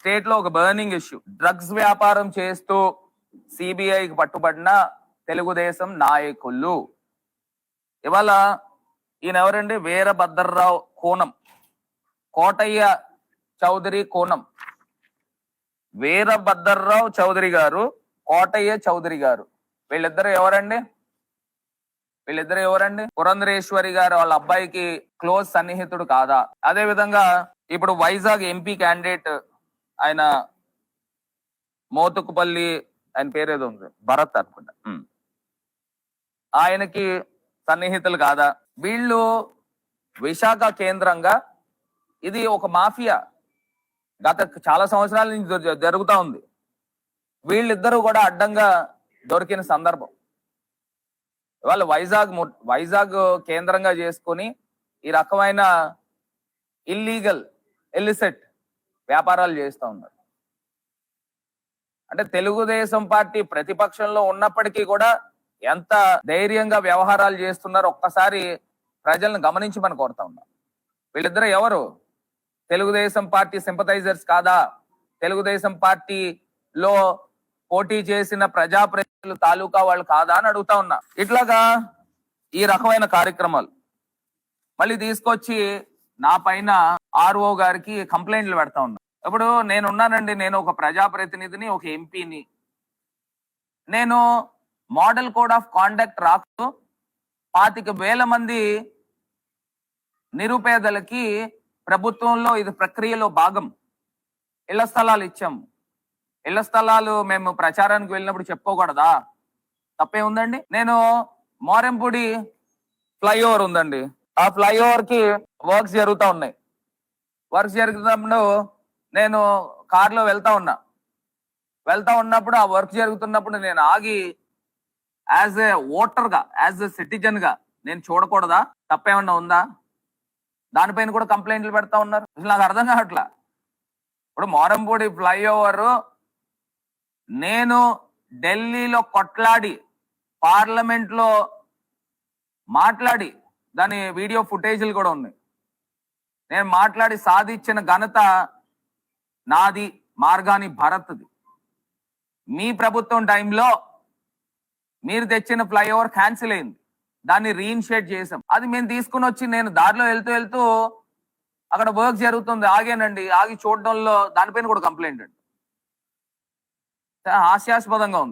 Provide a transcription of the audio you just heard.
స్టేట్లో ఒక burning issue. Drugs వ్యాపారం చేస్తూ సిబిఐకి పట్టుబడిన తెలుగుదేశం నాయకులు. ఇవాళ ఈయన ఎవరండి వీరభద్రరావు కోణం కోటయ్య చౌదరి కోణం వీరభద్రరావు చౌదరి గారు కోటయ్య చౌదరి గారు. వీళ్ళిద్దరు ఎవరండి? వీళ్ళిద్దరు ఎవరండి? పురంధరేశ్వరి గారు వాళ్ళ అబ్బాయికి క్లోజ్ సన్నిహితుడు కాదా? అదే విధంగా ఇప్పుడు వైజాగ్ ఎంపీ క్యాండిడేట్ ఆయన మోతుకుపల్లి ఆయన పేరేదో ఉంది భరత్ అనుకుంటా. ఆయనకి సన్నిహితులు కాదా? వీళ్ళు విశాఖ కేంద్రంగా ఇది ఒక మాఫియా. గత చాలా సంవత్సరాల నుంచి జరుగుతూ ఉంది. వీళ్ళిద్దరూ కూడా అడ్డంగా దొరికిన సందర్భం. ఇవాళ వైజాగ్ ము- వైజాగ్ కేంద్రంగా చేసుకొని ఈ రకమైన ఇల్లీగల్ ఎలిసెట్ వ్యాపారాలు చేస్తూ ఉన్నారు. అంటే తెలుగుదేశం పార్టీ ప్రతిపక్షంలో ఉన్నప్పటికీ కూడా ఎంత ధైర్యంగా వ్యవహారాలు చేస్తున్నారో ఒక్కసారి ప్రజలను గమనించి మనం కోరుతా ఉన్నాం. వీళ్ళిద్దరు ఎవరు? తెలుగుదేశం పార్టీ సింపథైజర్స్ కాదా? తెలుగుదేశం పార్టీలో పోటీ చేసిన ప్రజాప్రతినిధులు తాలూకా వాళ్ళు కాదా అని అడుగుతా ఉన్నా. ఇట్లాగా ఈ రకమైన కార్యక్రమాలు మళ్ళీ తీసుకొచ్చి నా పైన ఆర్ఓ గారికి కంప్లైంట్లు పెడతా ఉన్నా. ఇప్పుడు నేను ఉన్నానండి నేను ఒక ప్రజాప్రతినిధిని ఒక ఎంపీని. నేను మోడల్ కోడ్ ఆఫ్ కాండక్ట్ రాస్తూ పాతిక వేల మంది నిరుపేదలకి ప్రభుత్వంలో ఇది ప్రక్రియలో భాగం. ఇళ్ళ స్థలాలు ఇచ్చాము ఇళ్ళ స్థలాలు మేము ప్రచారానికి వెళ్ళినప్పుడు చెప్పుకోకూడదా? తప్పే ఉందండి. నేను మోరెంపూడి ఫ్లైఓవర్ ఉందండి. ఆ ఫ్లైఓవర్కి వర్క్స్ జరుగుతూ ఉన్నాయి. వర్క్స్ జరుగుతున్నప్పుడు నేను కార్లో వెళ్తా ఉన్నా. వెళ్తా ఉన్నప్పుడు ఆ వర్క్ జరుగుతున్నప్పుడు నేను ఆగి యాజ్ ఏ ఓటర్గా యాజ్ ఎ సిటిజన్గా నేను చూడకూడదా? తప్పేమన్నా ఉందా? దానిపైన కూడా కంప్లైంట్లు పెడతా ఉన్నారు. అసలు నాకు అర్థం కావట్లా. ఇప్పుడు మోరంపూడి ఫ్లైఓవర్ నేను ఢిల్లీలో కొట్లాడి పార్లమెంట్లో మాట్లాడి దాని వీడియో ఫుటేజీలు కూడా ఉన్నాయి. నేను మాట్లాడి సాధించిన ఘనత నాది మార్గాని భరత్ది. మీ ప్రభుత్వం టైంలో మీరు తెచ్చిన ఫ్లైఓవర్ క్యాన్సిల్ అయింది. దాన్ని రీఇనిషియేట్ చేసాం అది మేము తీసుకుని వచ్చి నేను దారిలో వెళ్తూ వెళ్తూ అక్కడ వర్క్ జరుగుతుంది. ఆగానండి. ఆగి చూడడంలో దానిపైన కూడా కంప్లైంట్ అండి. హాస్యాస్పదంగా ఉంది.